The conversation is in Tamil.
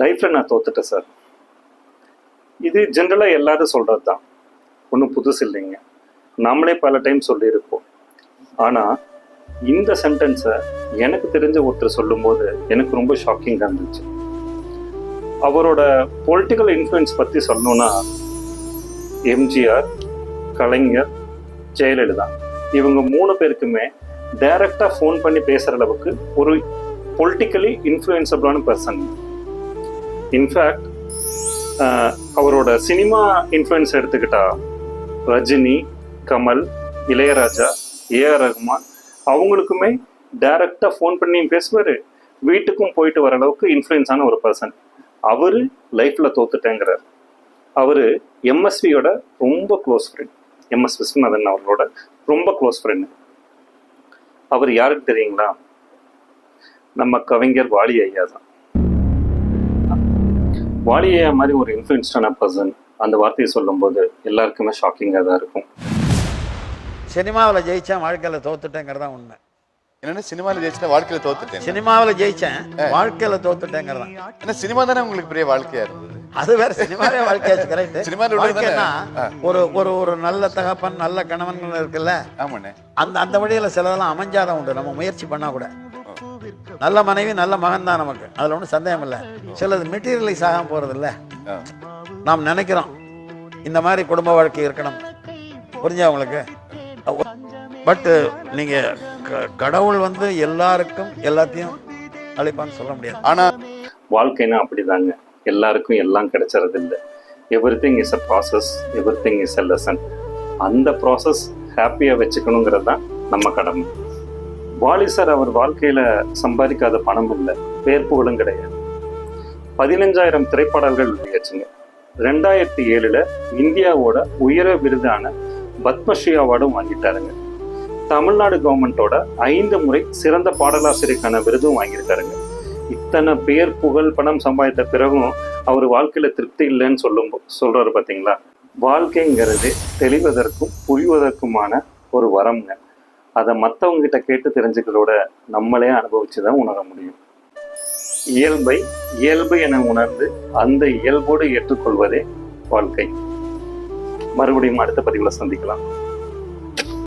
லைஃப்பில் நான் தோத்துட்டேன் சார் இது ஜென்ரலாக எல்லாரும் சொல்கிறது தான் ஒன்றும் புதுசு இல்லைங்க. நாமளே பல டைம் சொல்லியிருப்போம். ஆனால் இந்த சென்டென்ஸை எனக்கு தெரிஞ்ச ஒருத்தர் சொல்லும்போது எனக்கு ரொம்ப ஷாக்கிங்காக இருந்துச்சு. அவரோட பொலிட்டிக்கல் இன்ஃப்ளூயன்ஸ் பற்றி சொல்லணும்னா எம்ஜிஆர் கலைஞர் ஜெயலலிதா. இவங்க மூணு பேருக்குமே டைரக்டாக ஃபோன் பண்ணி பேசுகிற அளவுக்கு ஒரு பொலிட்டிக்கலி இன்ஃப்ளூயன்சபிளான பர்சன் இன்ஃபேக்ட் uh, அவரோட சினிமா இன்ஃப்ளூயன்ஸ் எடுத்துக்கிட்டா ரஜினி கமல் இளையராஜா ஏஆர் ரஹ்மான் அவங்களுக்குமே டைரக்டாக ஃபோன் பண்ணியும் பேசுவார். வீட்டுக்கும் போயிட்டு வர அளவுக்கு இன்ஃப்ளூயன்ஸான ஒரு பர்சன் அவர் லைஃப்பில் தோத்துட்டேங்கிறார். அவர் எம்எஸ்வியோட ரொம்ப க்ளோஸ் ஃப்ரெண்ட் எம்எஸ் விஸ்வநாதன் அவர்களோட ரொம்ப க்ளோஸ் ஃப்ரெண்டு அவர் யாருக்கு தெரியுங்களா? நம்ம கவிஞர் வாலி ஐயா தான். வாலி ஐயா மாதிரி ஒரு இன்ஃப்ளூயன்ஸ்டான பர்சன் அந்த வார்த்தையை சொல்லும்போது எல்லாருக்குமே ஷாக்கிங்காக தான் இருக்கும். சினிமாவில் ஜெயிச்சேன் வாழ்க்கையில் தோத்துட்டேங்கிறது தான் உண்மை. என்னன்னா சினிமாவில் ஜெயிச்சுட்டா வாழ்க்கையில தோத்துட்டேன் சினிமாவில் ஜெயிச்சேன் வாழ்க்கையில் தோத்துட்டேங்கிறது தான். ஏன்னா சினிமா தானே உங்களுக்கு பெரிய வாழ்க்கையா இருந்தது? அது வேற சினிமாவே வாழ்க்கையாச்சு கரெக்ட் சினிமால உள்ளது வாழ்க்கைன்னா? ஒரு ஒரு ஒரு நல்ல தகப்பன் நல்ல கணவன்கள் இருக்குல்ல? ஆமாண்ணே. அந்த அந்த வழியில் சிலதெல்லாம் அமைஞ்சாதான் உண்டு. நம்ம முயற்சி பண்ணா கூட. நல்ல மனைவி நல்ல மகன் தான் நமக்கு. அதில் ஒன்றும் சந்தேகம் இல்லை. சிலது மெட்டீரியலைஸ் ஆகாம போகிறது இல்லை ஆ. நாம் நினைக்கிறோம். இந்த மாதிரி குடும்ப வாழ்க்கை இருக்கணும். புரிஞ்சா உங்களுக்கு? பட்டு நீங்கள் கடவுள் வந்து எல்லாருக்கும் எல்லாத்தையும் அளிப்பான்னு சொல்ல முடியாது. ஆனா வாழ்க்கைனா அப்படிதாங்க. எல்லாருக்கும் எல்லாம் கிடைச்சறது இல்லை everything is a process everything is a lesson அந்த ப்ராசஸ் ஹாப்பியாக வச்சுக்கணுங்கிறது தான் நம்ம கடமை. வாலி சார் அவர் வாழ்க்கையில் சம்பாதிக்காத பணம் இல்லை. பேர் புகழும் கிடையாது. பதினஞ்சாயிரம் திரைப்பாடல்கள் வெளியாச்சுங்க. ரெண்டாயிரத்தி ஏழில் இந்தியாவோட உயர விருதான பத்மஸ்ரீ அவார்டும் வாங்கிட்டாருங்க. தமிழ்நாடு கவர்மெண்ட்டோட ஐந்து முறை சிறந்த பாடலாசிரியருக்கான விருதும் வாங்கியிருக்காருங்க. இத்தனை பேர் புகழ் பணம் சம்பாதித்த பிறகும் அவர் வாழ்க்கையில திருப்தி இல்லைன்னு சொல்லும் சொல்றாரு பார்த்தீங்களா வாழ்க்கைங்கிறது தெளிவதற்கும் புரிவதற்குமான ஒரு வரம்ங்க. அதை மற்றவங்க கிட்ட கேட்டு தெரிஞ்சுக்கிறதோட நம்மளே அனுபவிச்சு தான் உணர முடியும். இயல்பை இயல்பு என உணர்ந்து அந்த இயல்போடு ஏற்றுக்கொள்வதே வாழ்க்கை. மறுபடியும் அடுத்த பதிவில் சந்திக்கலாம்.